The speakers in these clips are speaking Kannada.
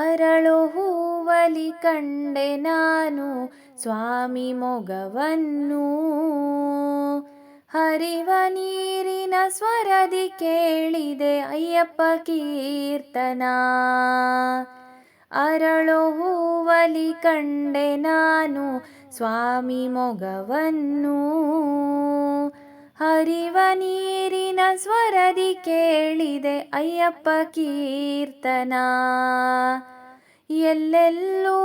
ಅರಳು ಹೂವಲಿ ಕಂಡೆ ನಾನು ಸ್ವಾಮಿ ಮೊಗವನ್ನು. ಹರಿವ ನೀರಿನ ಸ್ವರದಿ ಕೇಳಿದೆ ಅಯ್ಯಪ್ಪ ಕೀರ್ತನ. ಅರಳು ಹೂವಲಿ ಕಂಡೆ ನಾನು ಸ್ವಾಮಿ ಮೊಗವನ್ನು. ಹರಿವ ನೀರಿನ ಸ್ವರದಿ ಕೇಳಿದೆ ಅಯ್ಯಪ್ಪ ಕೀರ್ತನ. ಎಲ್ಲೆಲ್ಲೂ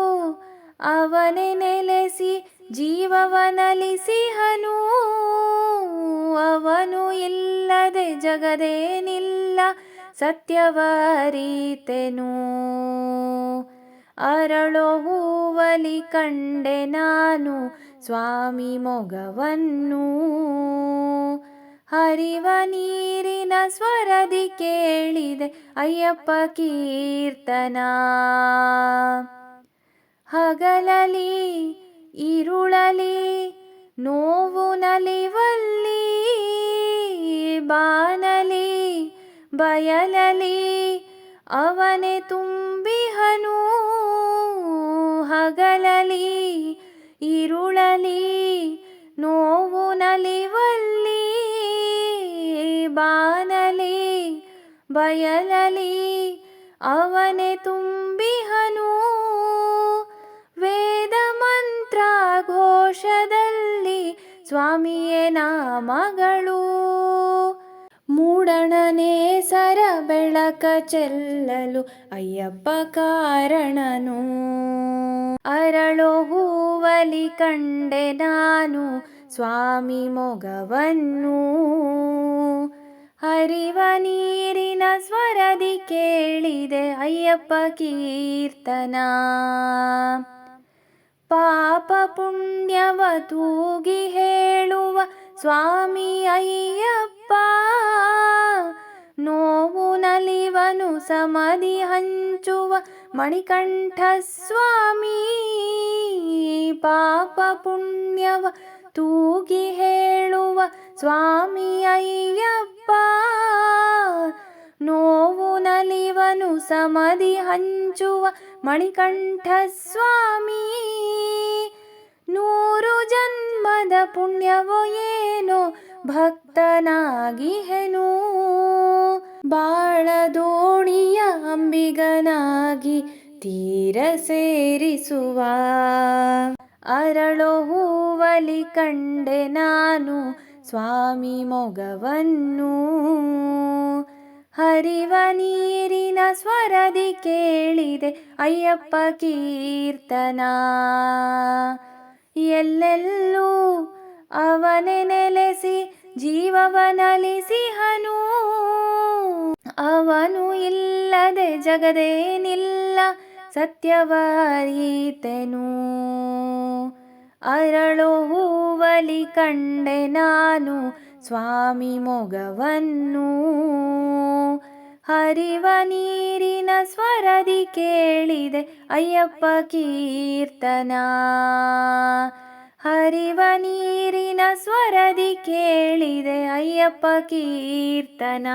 ಅವನೇ ನೆಲೆಸಿ ಜೀವವನಲಿಸಿಹನು ಅವನು ಇಲ್ಲದೆ ಜಗದೇನಿಲ್ಲ, ಸತ್ಯವರೀತೆನು. ಅರಳೋ ಹೂವಲಿ ಕಂಡೆ ನಾನು, ಸ್ವಾಮಿ ಮೊಗವನ್ನು. ಹರಿವ ನೀರಿನ ಸ್ವರದಿ ಕೇಳಿದೆ, ಅಯ್ಯಪ್ಪ ಕೀರ್ತನ. ಹಗಲಲಿ, ಇರುಳಲಿ, ನೋವು ನಲಿವಲ್ಲಿ, ಬಾನಲಿ, ಬಯಲಲಿ, ಅವನೇ ತುಂಬಿಹನು. ಹಗಲಲಿ, ಇರುಳಲಿ, ನೋವು ನಲಿವಲ್ಲಿ ಬಾನಲಿ, ಬಯಲಲಿ, ಅವನೇ ತುಂಬಿಹನು. ವೇದ ಮಂತ್ರ ಘೋಷದಲ್ಲಿ ಸ್ವಾಮಿಯೇ ನಾಮಗಳು. ಮೂಡಣನೆ ಸರ ಬೆಳಕ ಚೆಲ್ಲಲು ಅಯ್ಯಪ್ಪ ಕಾರಣನು. ಅರಳು ಹೂವಲಿ ಕಂಡೆ ನಾನು. ಸ್ವಾಮಿ ಮೊಗವನ್ನು ಹರಿವ ನೀರಿನ ಸ್ವರದಿ ಕೇಳಿದೆ ಅಯ್ಯಪ್ಪ ಕೀರ್ತನ. ಪಾಪ ಪುಣ್ಯವ ತೂಗಿ ಹೇಳುವ ಸ್ವಾಮಿ ಅಯ್ಯಪ್ಪ. ನೋವು ನಲಿವನು ಸಮಧಿ ಹಂಚುವ ಮಣಿಕಂಠ ಸ್ವಾಮಿ. ಪಾಪ ಪುಣ್ಯವ ತೂಗಿ ಹೇಳುವ ಸ್ವಾಮಿ ಅಯ್ಯಪ್ಪ. ನೋವು ನಲಿವನು ಸಮಧಿ ಹಂಚುವ ಮಣಿಕಂಠ ಸ್ವಾಮಿ. ನೂರು ಜನ್ಮದ ಪುಣ್ಯವೋ ಏನೋ ಭಕ್ತನಾಗಿಹೆನು. ಬಾಳ ದೋಣಿಯ ಅಂಬಿಗನಾಗಿ ತೀರ ಸೇರಿಸುವ. ಅರಳೋ ಹೂವಲಿ ಕಂಡೆ ನಾನು ಸ್ವಾಮಿ ಮೊಗವನ್ನು. ಹರಿವ ನೀರಿನ ಸ್ವರದಿ ಕೇಳಿದೆ, ಅಯ್ಯಪ್ಪ ಕೀರ್ತನ. ಎಲ್ಲೆಲ್ಲೂ ಅವನೆ ನೆಲೆಸಿ ಜೀವವನಲಿಸಿಹನು ಅವನು ಇಲ್ಲದೆ ಜಗದೇನಿಲ್ಲ ಸತ್ಯವರೀತೆನು? ಅರಳು ಹೂವಲಿ ಕಂಡೆ ನಾನು ಸ್ವಾಮಿ ಮೊಗವನ್ನು. ಹರಿವ ನೀರಿನ ಸ್ವರದಿ ಕೇಳಿದೆ ಅಯ್ಯಪ್ಪ ಕೀರ್ತನ. ಹರಿವ ನೀರಿನ ಸ್ವರದಿ ಕೇಳಿದೆ ಅಯ್ಯಪ್ಪ ಕೀರ್ತನ.